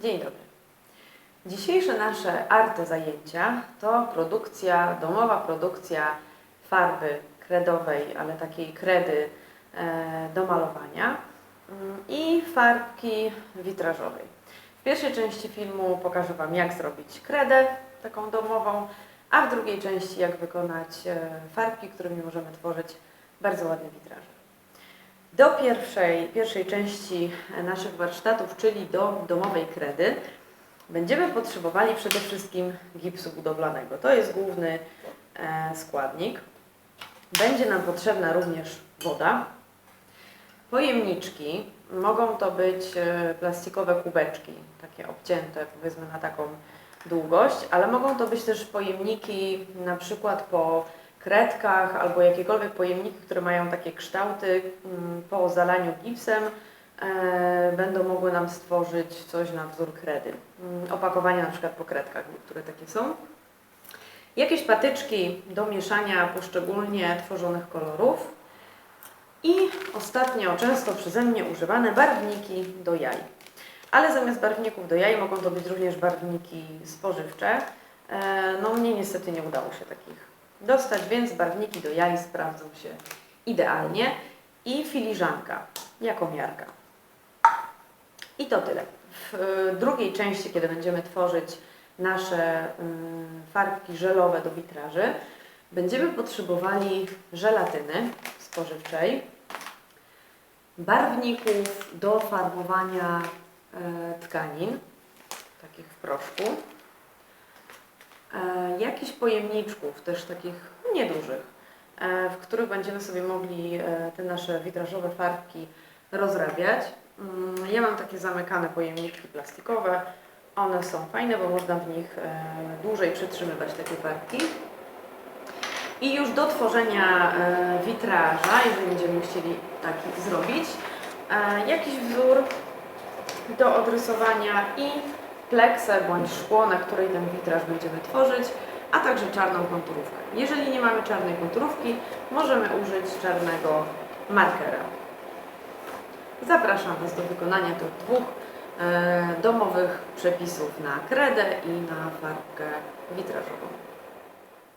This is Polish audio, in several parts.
Dzień dobry. Dzisiejsze nasze arty zajęcia to produkcja, domowa produkcja farby kredowej, ale takiej kredy e, do malowania mm, i farbki witrażowej. W pierwszej części filmu pokażę Wam, jak zrobić kredę taką domową, a w drugiej części, jak wykonać e, farbki, którymi możemy tworzyć bardzo ładne witraże. Do pierwszej, pierwszej części naszych warsztatów, czyli do domowej kredy, będziemy potrzebowali przede wszystkim gipsu budowlanego. To jest główny e, składnik. Będzie nam potrzebna również woda, pojemniczki. Mogą to być e, plastikowe kubeczki, takie obcięte powiedzmy na taką długość, ale mogą to być też pojemniki na przykład po kredkach albo jakiekolwiek pojemniki, które mają takie kształty mm, po zalaniu gipsem e, będą mogły nam stworzyć coś na wzór kredy. Mm, Opakowania na przykład po kredkach, które takie są. Jakieś patyczki do mieszania poszczególnie tworzonych kolorów i ostatnio często przeze mnie używane barwniki do jaj. Ale zamiast barwników do jaj mogą to być również barwniki spożywcze. E, No mnie niestety nie udało się takich dostać, więc barwniki do jaj sprawdzą się idealnie i filiżanka jako miarka. I to tyle. W y, drugiej części, kiedy będziemy tworzyć nasze y, farbki żelowe do witraży, będziemy potrzebowali żelatyny spożywczej, barwników do farbowania e, tkanin, takich w proszku, jakichś pojemniczków, też takich niedużych, e, w których będziemy sobie mogli e, te nasze witrażowe farbki rozrabiać. Mm, Ja mam takie zamykane pojemniczki plastikowe. One są fajne, bo można w nich e, dłużej przytrzymywać takie farbki. I już do tworzenia e, witraża, jeżeli będziemy chcieli taki zrobić, e, jakiś wzór do odrysowania i pleksę bądź szkło, na której ten witraż będziemy tworzyć, a także czarną konturówkę. Jeżeli nie mamy czarnej konturówki, możemy użyć czarnego markera. Zapraszam Was do wykonania tych dwóch e, domowych przepisów na kredę i na farbkę witrażową.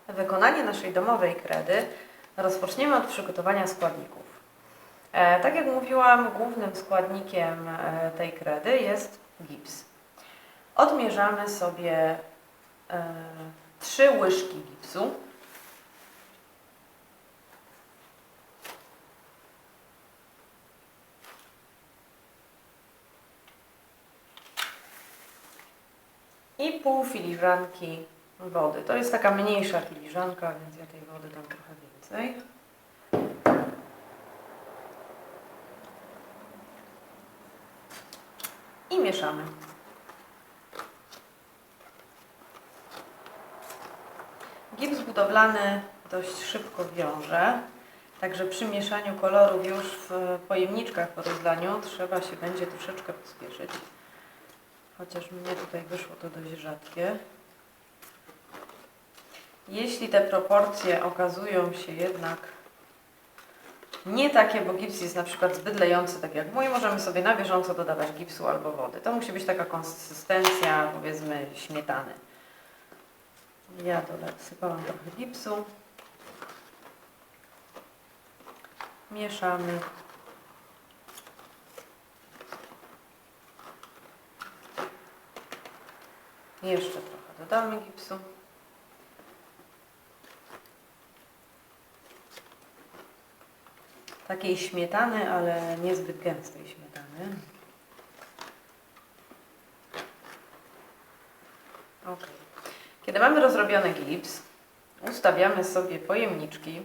Wykonanie naszej domowej kredy rozpoczniemy od przygotowania składników. E, tak jak mówiłam, głównym składnikiem e, tej kredy jest gips. Odmierzamy sobie e, trzy łyżki gipsu. I pół filiżanki wody. To jest taka mniejsza filiżanka, więc ja tej wody dam trochę więcej. I mieszamy. Gips budowlany dość szybko wiąże, także przy mieszaniu kolorów już w pojemniczkach po rozlaniu trzeba się będzie troszeczkę pospieszyć. Chociaż mnie tutaj wyszło to dość rzadkie. Jeśli te proporcje okazują się jednak nie takie, bo gips jest na przykład zbyt lejący, tak jak mój, możemy sobie na bieżąco dodawać gipsu albo wody. To musi być taka konsystencja, powiedzmy, śmietany. Ja dosypałam trochę gipsu. Mieszamy. Jeszcze trochę dodamy gipsu. Takiej śmietany, ale niezbyt gęstej śmietany. Ok. Kiedy mamy rozrobiony gips, ustawiamy sobie pojemniczki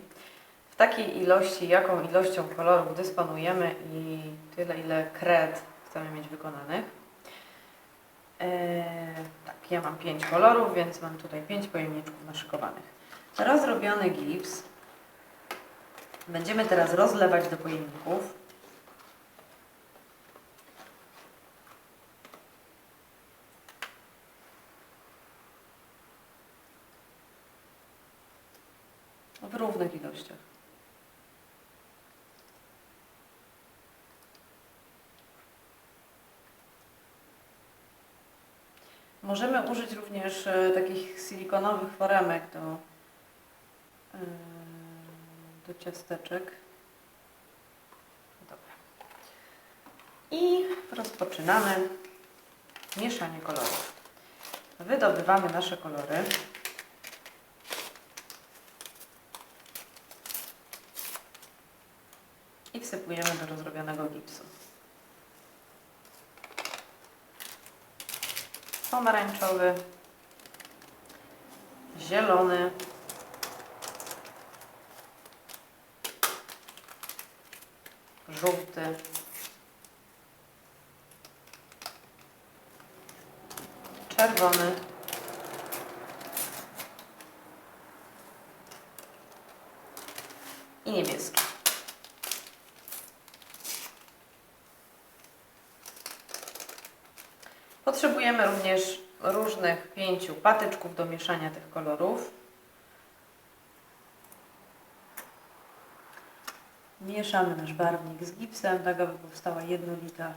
w takiej ilości, jaką ilością kolorów dysponujemy i tyle, ile kred chcemy mieć wykonanych. Eee, tak, ja mam 5 kolorów, więc mam tutaj 5 pojemniczków naszykowanych. Rozrobiony gips będziemy teraz rozlewać do pojemników. w Możemy użyć również e, takich silikonowych foremek do, e, do ciasteczek. Dobra. I rozpoczynamy mieszanie kolorów. Wydobywamy nasze kolory. I wsypujemy do rozrobionego gipsu. Pomarańczowy, zielony, żółty, czerwony, i niebieski. Potrzebujemy również różnych pięciu patyczków do mieszania tych kolorów. Mieszamy nasz barwnik z gipsem, tak aby powstała jednolita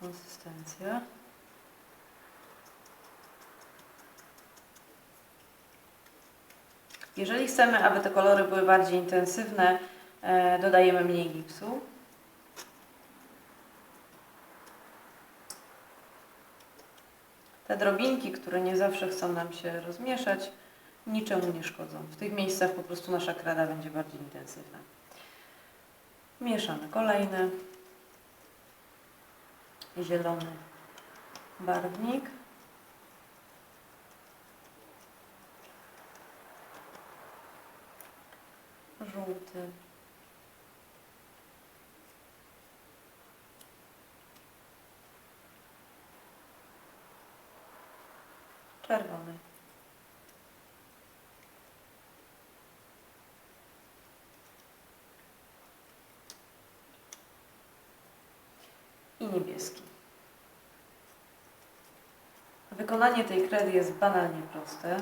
konsystencja. Jeżeli chcemy, aby te kolory były bardziej intensywne, e, dodajemy mniej gipsu. Te drobinki, które nie zawsze chcą nam się rozmieszać, niczemu nie szkodzą. W tych miejscach po prostu nasza krada będzie bardziej intensywna. Mieszamy kolejny zielony barwnik. Żółty. Czerwony. I niebieski. Wykonanie tej kredy jest banalnie proste.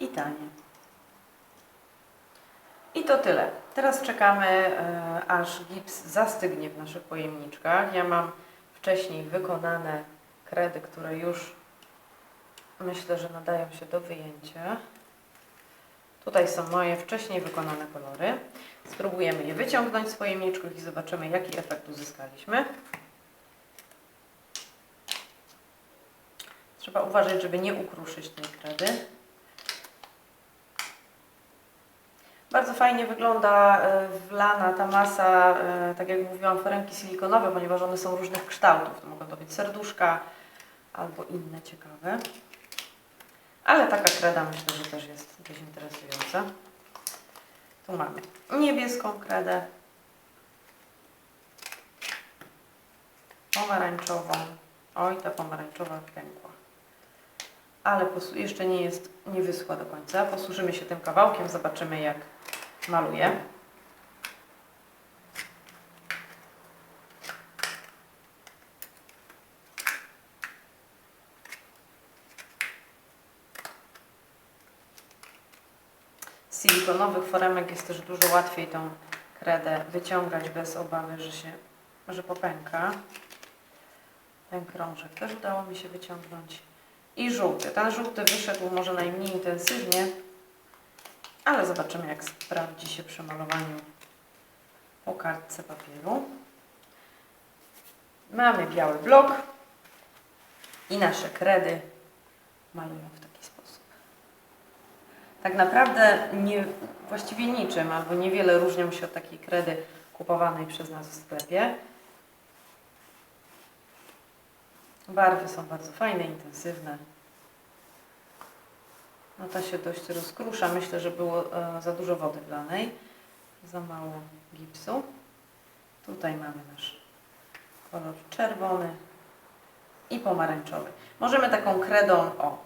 I tanie. I to tyle. Teraz czekamy, e, aż gips zastygnie w naszych pojemniczkach. Ja mam wcześniej wykonane kredy, które już myślę, że nadają się do wyjęcia. Tutaj są moje wcześniej wykonane kolory. Spróbujemy je wyciągnąć z pojemniczków i zobaczymy, jaki efekt uzyskaliśmy. Trzeba uważać, żeby nie ukruszyć tej kredy. Bardzo fajnie wygląda e, wlana ta masa, e, tak jak mówiłam, foremki silikonowe, ponieważ one są różnych kształtów. To mogą to być serduszka albo inne ciekawe. Ale taka kreda myślę, że też jest dość interesująca. Tu mamy niebieską kredę, pomarańczową. Oj, ta pomarańczowa pękła. Ale jeszcze nie jest, nie wyschła do końca. Posłużymy się tym kawałkiem, zobaczymy jak maluje. Z silikonowych foremek jest też dużo łatwiej tą kredę wyciągać bez obawy, że się, że popęka. Ten krążek też udało mi się wyciągnąć. I żółty. Ten żółty wyszedł może najmniej intensywnie, ale zobaczymy jak sprawdzi się przy malowaniu po kartce papieru. Mamy biały blok i nasze kredy malują w taki sposób. Tak naprawdę nie, właściwie niczym albo niewiele różnią się od takiej kredy kupowanej przez nas w sklepie. Barwy są bardzo fajne, intensywne. No ta się dość rozkrusza. Myślę, że było e, za dużo wody wlanej. Za mało gipsu. Tutaj mamy nasz kolor czerwony i pomarańczowy. Możemy taką kredą, o,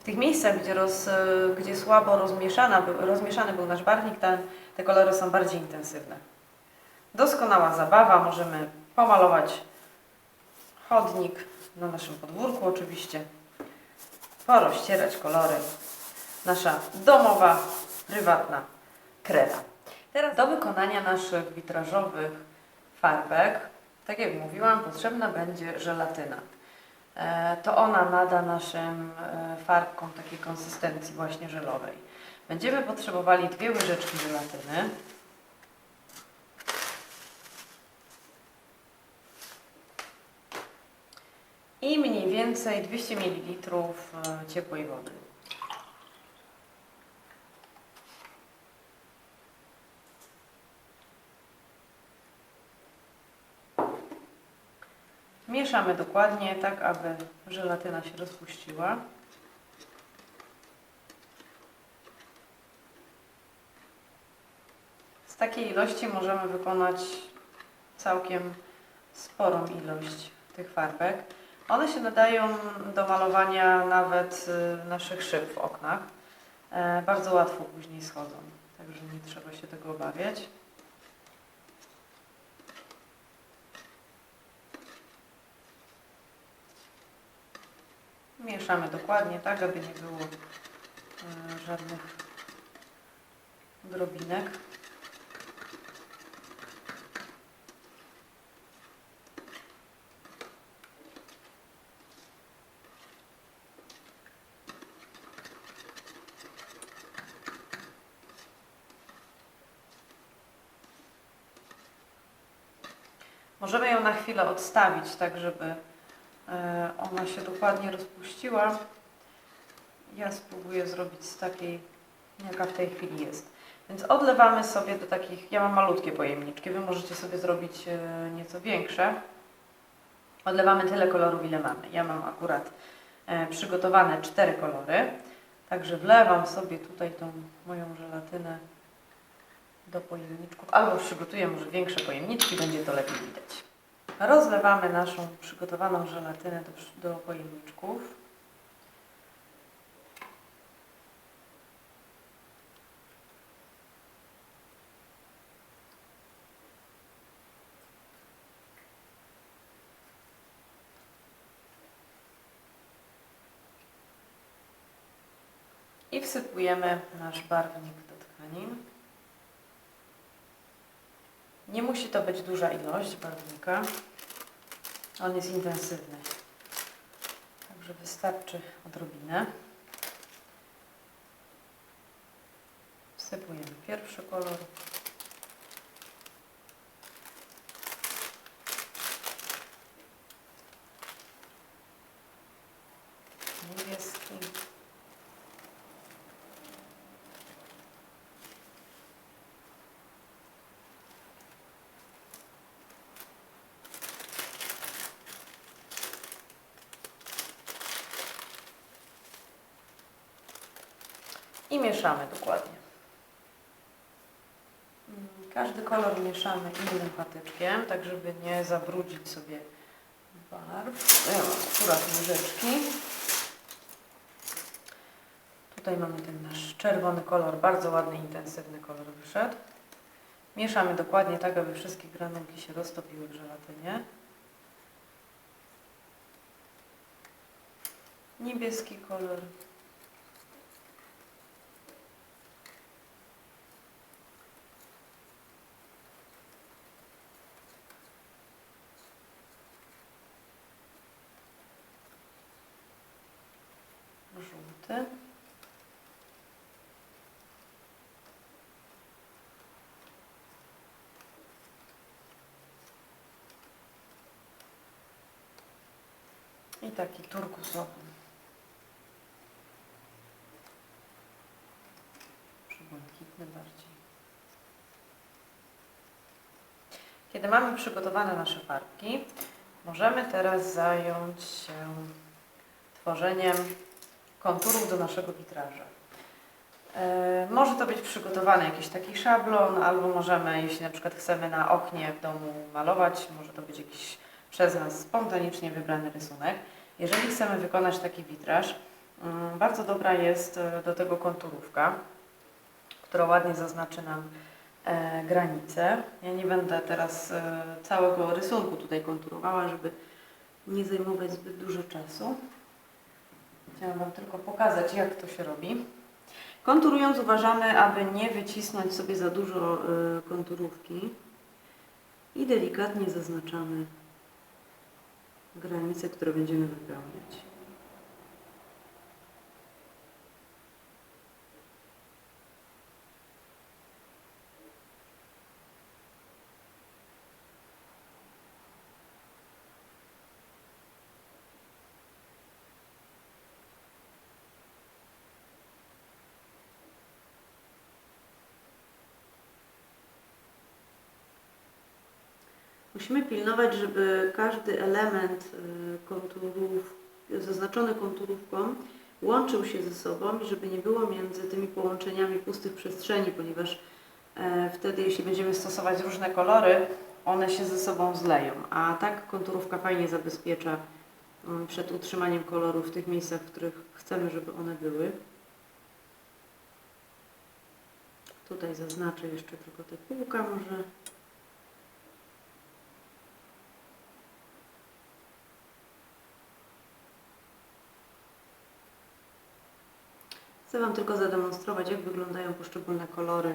w tych miejscach, gdzie, roz, e, gdzie słabo rozmieszana, rozmieszany był nasz barwnik, ten, te kolory są bardziej intensywne. Doskonała zabawa. Możemy pomalować chodnik na naszym podwórku oczywiście. Porozcierać kolory. Nasza domowa, prywatna kreda. Teraz do wykonania naszych witrażowych farbek, tak jak mówiłam, potrzebna będzie żelatyna. E, To ona nada naszym e, farbkom takiej konsystencji właśnie żelowej. Będziemy potrzebowali dwie łyżeczki żelatyny. I mniej więcej 200 ml e, ciepłej wody. Mieszamy dokładnie, tak aby żelatyna się rozpuściła. Z takiej ilości możemy wykonać całkiem sporą ilość tych farbek. One się nadają do malowania nawet y, naszych szyb w oknach. E, Bardzo łatwo później schodzą, także nie trzeba się tego obawiać. Mieszamy dokładnie tak, aby nie było e, żadnych drobinek. Możemy ją na chwilę odstawić, tak żeby e, ona się dokładnie rozpuściła. Ja spróbuję zrobić z takiej, jaka w tej chwili jest. Więc odlewamy sobie do takich, ja mam malutkie pojemniczki, Wy możecie sobie zrobić e, nieco większe. Odlewamy tyle kolorów, ile mamy. Ja mam akurat e, przygotowane cztery kolory. Także wlewam sobie tutaj tą moją żelatynę do pojemniczków, albo przygotuję może większe pojemniczki, będzie to lepiej widać. Rozlewamy naszą przygotowaną żelatynę do, do pojemniczków. I wsypujemy nasz barwnik do tkanin. Nie musi to być duża ilość barwnika. On jest intensywny. Także wystarczy odrobinę. Wsypujemy pierwszy kolor. Niebieski. I mieszamy dokładnie. Każdy kolor mieszamy innym patyczkiem, tak żeby nie zabrudzić sobie barw. Ja mam akurat łyżeczki. Tutaj mamy ten nasz czerwony kolor, bardzo ładny, intensywny kolor wyszedł. Mieszamy dokładnie tak, aby wszystkie granulki się roztopiły w żelatynie. Niebieski kolor. żółty. I taki turkusowy. Przybłękitny bardziej. Kiedy mamy przygotowane nasze farbki, możemy teraz zająć się tworzeniem konturów do naszego witraża. E, Może to być przygotowany jakiś taki szablon, albo możemy, jeśli na przykład chcemy na oknie w domu malować, może to być jakiś przez nas spontanicznie wybrany rysunek. Jeżeli chcemy wykonać taki witraż, mm, bardzo dobra jest e, do tego konturówka, która ładnie zaznaczy nam e, granice. Ja nie będę teraz e, całego rysunku tutaj konturowała, żeby nie zajmować zbyt dużo czasu. Chciałam Wam tylko pokazać, jak to się robi. Konturując uważamy, aby nie wycisnąć sobie za dużo konturówki. I delikatnie zaznaczamy granice, które będziemy wypełniać. Musimy pilnować, żeby każdy element y, konturów, zaznaczony konturówką, łączył się ze sobą i żeby nie było między tymi połączeniami pustych przestrzeni, ponieważ e, wtedy, jeśli będziemy stosować różne kolory, one się ze sobą zleją. A tak konturówka fajnie zabezpiecza mm, przed utrzymaniem koloru w tych miejscach, w których chcemy, żeby one były. Tutaj zaznaczę jeszcze tylko te kółka może. Chcę Wam tylko zademonstrować, jak wyglądają poszczególne kolory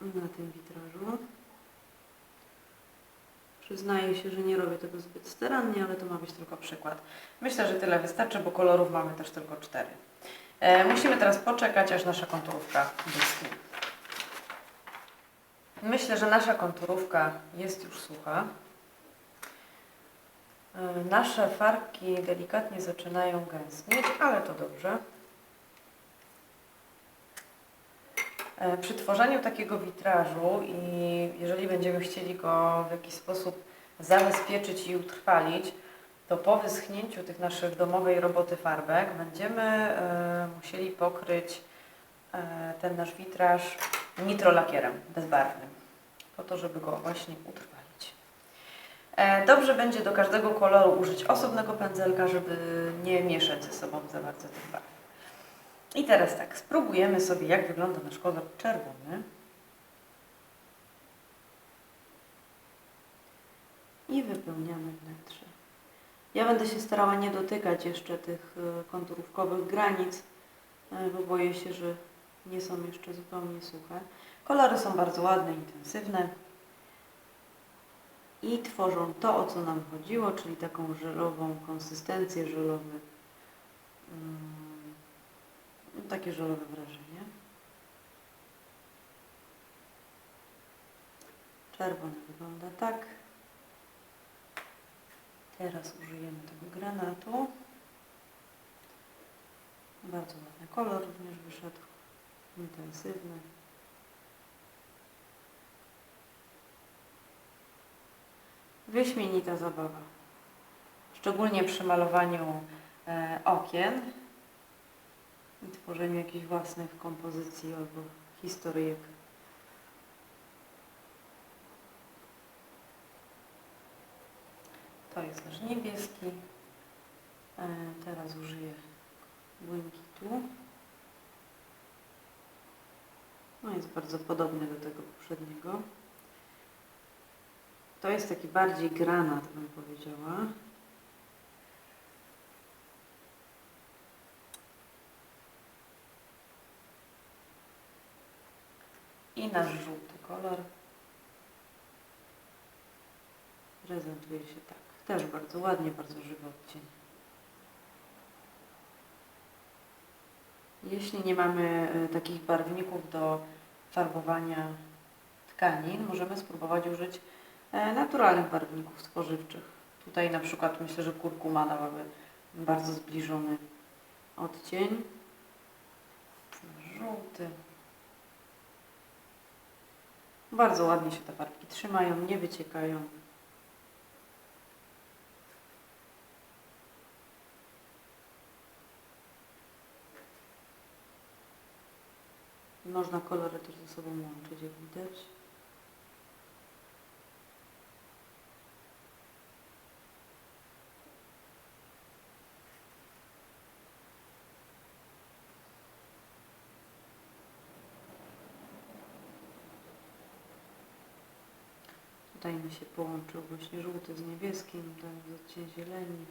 na tym witrażu. Przyznaję się, że nie robię tego zbyt starannie, ale to ma być tylko przykład. Myślę, że tyle wystarczy, bo kolorów mamy też tylko cztery. E, musimy teraz poczekać, aż nasza konturówka wyschnie. Myślę, że nasza konturówka jest już sucha. E, nasze farbki delikatnie zaczynają gęstnieć, ale to dobrze. E, Przy tworzeniu takiego witrażu i jeżeli będziemy chcieli go w jakiś sposób zabezpieczyć i utrwalić, to po wyschnięciu tych naszych domowej roboty farbek będziemy e, musieli pokryć ten nasz witraż nitrolakierem bezbarwnym, po to, żeby go właśnie utrwalić. E, dobrze będzie do każdego koloru użyć osobnego pędzelka, żeby nie mieszać ze sobą za bardzo tych barw. I teraz tak, spróbujemy sobie, jak wygląda nasz kolor czerwony. i wypełniamy wnętrze. Ja będę się starała nie dotykać jeszcze tych e, konturówkowych granic, e, bo boję się, że nie są jeszcze zupełnie suche. Kolory są bardzo ładne, intensywne. I tworzą to, o co nam chodziło, czyli taką żelową konsystencję, żelowy, mm, takie żelowe wrażenie. Czerwony wygląda tak. Teraz użyjemy tego granatu. Bardzo ładny kolor również wyszedł, intensywny. Wyśmienita zabawa. Szczególnie przy malowaniu e, okien i tworzeniu jakichś własnych kompozycji albo historyjek. To jest nasz niebieski. E, teraz użyję błękitu. No jest bardzo podobny do tego poprzedniego. To jest taki bardziej granat, bym powiedziała. I nasz żółty kolor. Prezentuje się tak. Też bardzo ładnie, bardzo żywy odcień. Jeśli nie mamy e, takich barwników do farbowania tkanin, możemy spróbować użyć naturalnych barwników spożywczych. Tutaj na przykład myślę, że kurkuma dałaby bardzo zbliżony odcień. Żółty. Bardzo ładnie się te farbki trzymają, nie wyciekają. Można kolory też ze sobą łączyć, jak widać. Mi się połączył właśnie żółty z niebieskim, ten z odcień zieleni.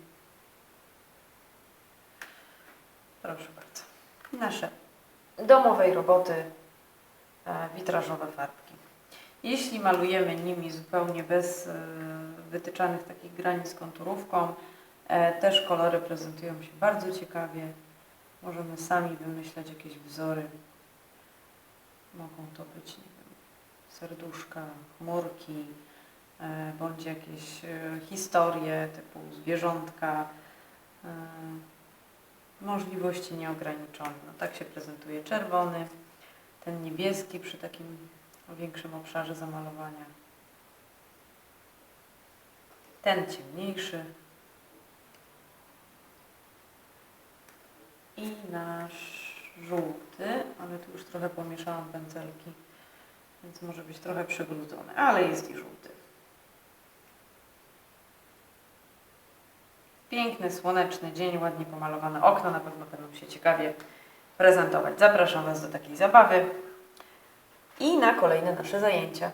Proszę bardzo. Nasze domowej roboty e, witrażowe farbki. Jeśli malujemy nimi zupełnie bez e, wytyczanych takich granic konturówką, e, też kolory prezentują się bardzo ciekawie. Możemy sami wymyślać jakieś wzory. Mogą to być, nie wiem, serduszka, chmurki, bądź jakieś e, historie typu zwierzątka. E, Możliwości nieograniczone. No, tak się prezentuje czerwony, ten niebieski przy takim większym obszarze zamalowania. Ten ciemniejszy. I nasz żółty, ale tu już trochę pomieszałam pędzelki, więc może być trochę przybrudzony, ale jest i żółty. Piękny, słoneczny dzień, ładnie pomalowane okno, na pewno będą się ciekawie prezentować. Zapraszam Was do takiej zabawy i na kolejne nasze zajęcia.